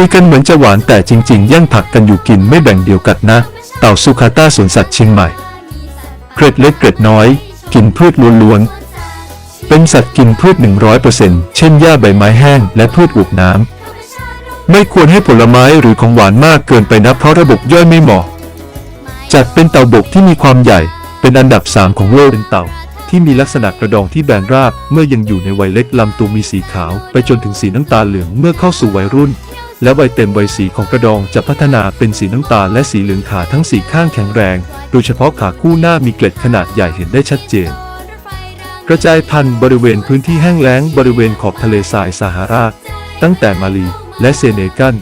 คุยกันเหมือนจะหวานแต่จริง ๆ แย่งผักกันอยู่กินไม่แบ่งเดียวกันนะ เต่าสุขาต้าสวนสัตว์เชียงใหม่ เกร็ดเล็กเกร็ดน้อย กินพืชล้วนๆ เป็นสัตว์กินพืช 100%เช่นหญ้าใบไม้แห้งและพืชอุบน้ำ ไม่ควรให้ผลไม้หรือของหวานมากเกินไปนะเพราะระบบย่อยไม่เหมาะ จัดเป็นเต่าบกที่มีความใหญ่ เป็นอันดับ 3 ของโลกเป็นเต่าที่มีลักษณะกระดองที่แบนราบเมื่อยังอยู่ในวัยเล็กลำตัวมีสีขาว ไปจนถึงสีน้ำตาลเหลืองเมื่อเข้าสู่วัยรุ่น และวัยเต็มวัยสีของกระดองจะพัฒนาเป็นสีน้ำตาลและสีเหลืองขาทั้งสี่ข้างแข็งแรง โดยเฉพาะขาคู่หน้ามีเกล็ดขนาดใหญ่เห็นได้ชัดเจน กระจายพันธุ์บริเวณพื้นที่แห้งแล้งบริเวณขอบทะเลทรายซาฮารา ตั้งแต่มาลีและเซเนกัล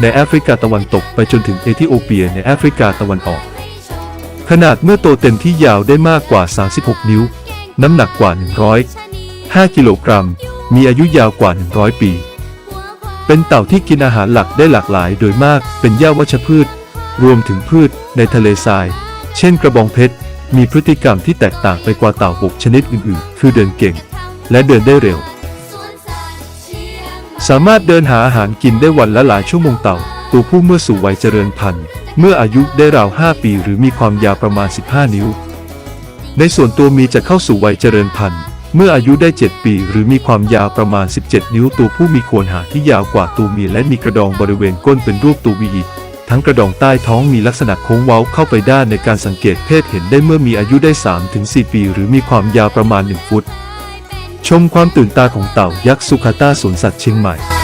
ในแอฟริกาตะวันตกไปจนถึงเอธิโอเปียในแอฟริกาตะวันออก ขนาดเมื่อโตเต็มที่ยาวได้มากกว่า 36 นิ้ว น้ำหนักกว่า 100 5 กิโลกรัม มีอายุยาวกว่า 100 ปี เป็นเต่าที่กินอาหารหลักได้หลากหลายโดยมากเป็นหญ้าวัชพืช รวมถึงพืชในทะเลทราย เช่นกระบองเพชร มีพฤติกรรมที่แตกต่างไปกว่าเต่าบกชนิดอื่นๆ คือเดินเก่ง และเดินได้เร็ว สามารถเดินหาอาหารกินได้วันละหลายชั่วโมงเต่า ตัวผู้เมื่อสู่วัยเจริญพันธุ์ เมื่ออายุได้ราว 5 ปี หรือมีความยาวประมาณ 15 นิ้ว ในส่วนตัวมีจะเข้าสู่วัยเจริญพันธุ์ เมื่ออายุได้ 7 ปี หรือมีความยาวประมาณ 17 นิ้ว ตัวผู้มีโคนหางที่ยาวกว่าตัวเมียและมีกระดองบริเวณก้นเป็นรูปตัววีทั้งกระดองใต้ท้องมีลักษณะโค้งเว้าเข้าไปด้านในการสังเกตเพศเห็นได้เมื่อมีอายุได้ 3-4 ปี หรือมีความยาวประมาณ 1 ฟุต ชมความตื่นตาของเต่ายักษ์สุขาตาสวนสัตว์เชียงใหม่